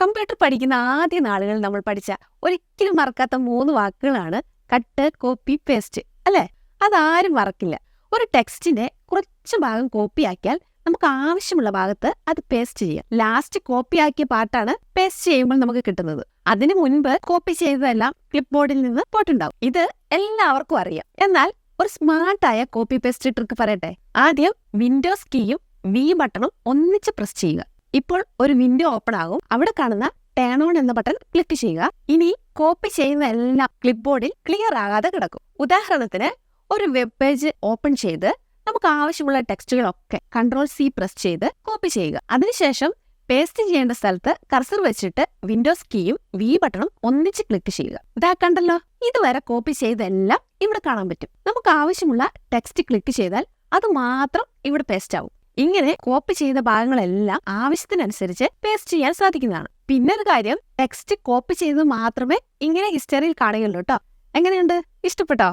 Computer പഠിക്കുന്ന ആദ്യ നാളുകളിൽ നമ്മൾ പഠിച്ച ഒരിക്കലും മറക്കാത്ത മൂന്ന് വാക്കുകളാണ് കട്ട് കോപ്പി പേസ്റ്റ് അല്ലേ? അതാരും മറക്കില്ല. ഒരു ടെക്സ്റ്റിന്റെ കുറച്ച് ഭാഗം കോപ്പിയാക്കിയാൽ നമുക്ക് ആവശ്യമുള്ള ഭാഗത്ത് അത് പേസ്റ്റ് ചെയ്യാം. ലാസ്റ്റ് കോപ്പിയാക്കിയ പാട്ടാണ് പേസ്റ്റ് ചെയ്യുമ്പോൾ നമുക്ക് കിട്ടുന്നത്. അതിനു മുൻപ് കോപ്പി ചെയ്തതെല്ലാം ക്ലിപ്പ് ബോർഡിൽ നിന്ന് പോയിട്ടുണ്ടാവും. ഇത് എല്ലാവർക്കും അറിയാം. എന്നാൽ ഒരു സ്മാർട്ടായ കോപ്പി പേസ്റ്റ് ട്രിക്ക് പറയട്ടെ? ആദ്യം വിൻഡോസ് കീയും വി ബട്ടണും ഒന്നിച്ച് പ്രസ് ചെയ്യുക. ഇപ്പോൾ ഒരു വിൻഡോ ഓപ്പൺ ആകും. അവിടെ കാണുന്ന ടേൺ ഓൺ എന്ന ബട്ടൺ ക്ലിക്ക് ചെയ്യുക. ഇനി കോപ്പി ചെയ്യുന്ന എല്ലാം ക്ലിപ്പ് ബോർഡിൽ ക്ലിയർ ആകാതെ കിടക്കും. ഉദാഹരണത്തിന് ഒരു വെബ് പേജ് ഓപ്പൺ ചെയ്ത് നമുക്ക് ആവശ്യമുള്ള ടെക്സ്റ്റുകളൊക്കെ കൺട്രോൾ സി പ്രസ് ചെയ്ത് കോപ്പി ചെയ്യുക. അതിനുശേഷം പേസ്റ്റ് ചെയ്യേണ്ട സ്ഥലത്ത് കർസർ വെച്ചിട്ട് വിൻഡോസ് കീയും വി ബട്ടണും ഒന്നിച്ച് ക്ലിക്ക് ചെയ്യുക. ഇതാ കണ്ടല്ലോ? ഇതുവരെ കോപ്പി ചെയ്തെല്ലാം ഇവിടെ കാണാൻ പറ്റും. നമുക്ക് ആവശ്യമുള്ള ടെക്സ്റ്റ് ക്ലിക്ക് ചെയ്താൽ അത് മാത്രം ഇവിടെ പേസ്റ്റ് ആവും. ഇങ്ങനെ കോപ്പി ചെയ്ത ഭാഗങ്ങളെല്ലാം ആവശ്യത്തിനനുസരിച്ച് പേസ്റ്റ് ചെയ്യാൻ സാധിക്കുന്നതാണ്. പിന്നെ ഒരു കാര്യം ടെക്സ്റ്റ് കോപ്പി ചെയ്ത് മാത്രമേ ഇങ്ങനെ ഹിസ്റ്ററിയിൽ കാണുകയുള്ളൂ കേട്ടോ എങ്ങനെയുണ്ട്? ഇഷ്ടപ്പെട്ടോ?